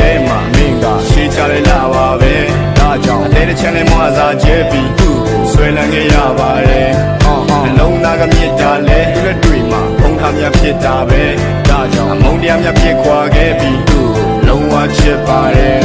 တဲမှာမင်းကရှေးချလိုက်လာပါပဲဒါကြောင့်အသေးတစ်ချမ်းလေးမွာစားကျဲပြီးသူ့ကိုဆွဲလန်းခဲ့ရပါတယ်အော်အော်နှလုံးသားကမြစ်တာလဲသူလက်တွေမှာဖုံးထားမြဖြစ်တာပဲဒါကြောင့်အမုန်းတရားမြဖြစ်ခွာခဲ့ပြီးသူ့ကိုလုံးဝချစ်ပါတယ်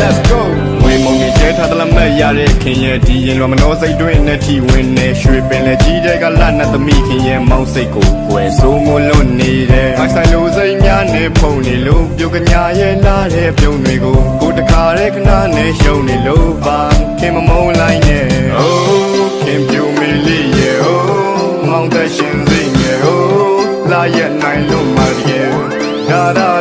သလားမရတဲ့ခင်ရဲ့ဒီရင်လွန်မနှောစိတ်တွင်းနဲ့ထီဝင်နေရွှေပင်လေကြီးတဲ့ကလတ်နဲ့သမီးခင်ရဲ့မောင်းစိတ်ကိုကွယ်ဆိုးမလွတ်နေတယ်မိုက်ဆိုင်လိုစိတ်များနဲ့ဖုန်နေလို့ပြုတ်ကညာရဲ့လာတဲ့ပြုံတွေကိုကိုတခါတဲ့ခဏနဲ့ရှုံနေလို့ပါခင်မမုန်းလိုက်နဲ့ Oh ခင်ပြူမီလေးရဲ့ Oh မောင်းတဲ့ရှင်စိတ်ရဲ့ Oh လာရဲ့နိုင်လို့မတကယ်ဒါဒါဒါဒါဒါ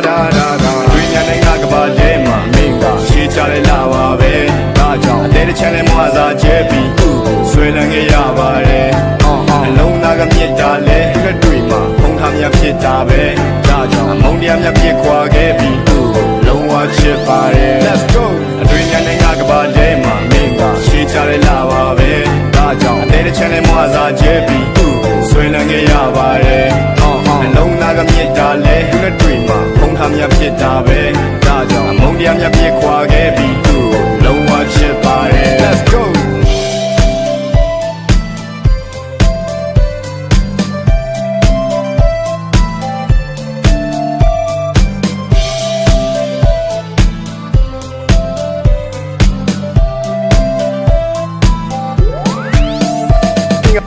လန်းခဲ့ရပါတယ်အော်အော်အလုံးသားကမြစ်တာလဲလက်တွေမှာဖုံးထားမြဖြစ်တာပဲဒါကြောင့်အမုန်းတရားမြဖြစ်ခွာခဲ့ပြီးသူ့ကိုလုံးဝချစ်ပါတယ် Let's go အတွင်ညာနဲ့ငါကပါတဲမှာမင်းကရှေးချလိုက်လာပါပဲဒါကြောင့်အသေးတစ်ချမ်းလေးမွာစားကျဲပြီးသူ့ကိုဆွဲလန်းခဲ့ရပါတယ်အော်အော်အလုံးသားကမြစ်တာလဲလက်တွေမှာဖုံးထားမြဖြစ်တာပဲ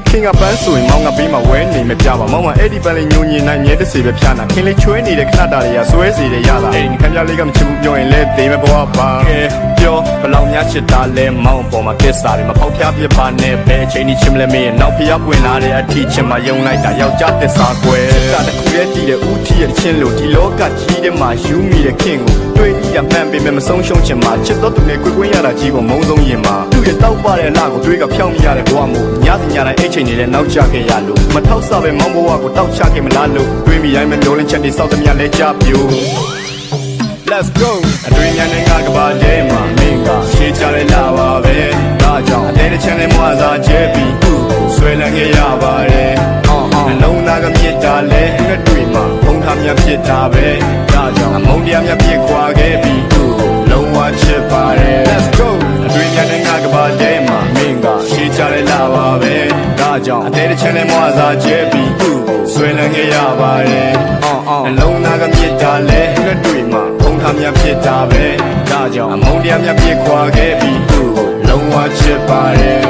ခင်ကပန်းဆိုရင်မောင်ကပေးမှာဝဲနေမပြပါမောင်ကအဲ့ဒီပန်းလေးညိုညင်နိုင်မြဲတစ်စီပဲဖြာနာခင်လေးချွဲနေတဲ့ခဏတာတွေကဆွဲစီတဲ့ရတာအိမ်ခင်ဗျားလေးကမချစ်ဘူးပြောရင်လဲဒေးမပေါ်ပါကဲ ပြောဘလောင်များချစ်တာလဲမောင်ပေါ်မှာကစ္စာတွေမဖောက်ဖျားပြပါနဲ့ဘယ်ချိန်ဒီချင်းမလဲမင်းနောက်ဖျားပွင့်လာတဲ့အထီးချင်းမယုံလိုက်တာယောက်ျားသစ္စာကွယ်တာတစ်ခုရဲ့တည်တဲ့ဦးထီးရဲ့ချင်းလို့ဒီလောကကြီးထဲမှာယူမိတဲ့ခင်ကိုတွေ့ပြီးရမှန်ပေမဲ့မဆုံးရှုံးချင်မှာချစ်တော့သူနဲ့ကိုယ်ကွင်းရတာကြီးကိုမုံဆုံးရင်မှာသူ့ရဲ့တောက်ပတဲ့အလှကိုတွေးကဖြောင်းမိရတဲ့ဘဝမို့ညစီညတိုင်းအိတ်ချိန်နေတဲ့နောက်ကျခဲ့ရလို့မထောက်ဆပဲမောင်းဘဝကိုတောက်ချခဲ့မလားလို့တွေးမိတိုင်းပဲမျိုးလင်းချက်တွေစောက်သမျှလဲကြပြို Let's go အတွင်ညာနဲ့ငါကပါတဲမှာမင်းကရှေးချလိုက်လာပါပဲဒါကြောင့်အသေးတစ်ချမ်းလေးမွာစားကျဲပြီးသူ့ကိုဆွဲလန်းခဲ့ရပါတယ်အော်အော်အလုံးသားကမြစ်တာလဲလက်တွေမှာဖုံးထားမြဖြစ်တာပဲဒါကြောင့်အမုန်းတရားမြဖြစ်ခွာခဲ့ပြီးသူ့ကိုလုံးဝချစ်ပါတယ် Let's go အတွင်ညာနဲ့ငါကပါတဲမှာမင်းကရှေးချလိုက်လာပါပဲဒါကြောင့်အသေးတစ်ချမ်းလေးမွာစားကျဲပြီးသူ့ကိုဆွဲလန်းခဲ့ရပါတယ်အော်အော်အလုံးသားကမြစ်တာလဲလက်တွေမှာ ဖုံးထားမြဖြစ်တာပဲဒါကြောင့်အမုန်းတရားမြဖြစ်ခွာခဲ့ပြီးသူ့ကိုလုံးဝချစ်ပါတယ်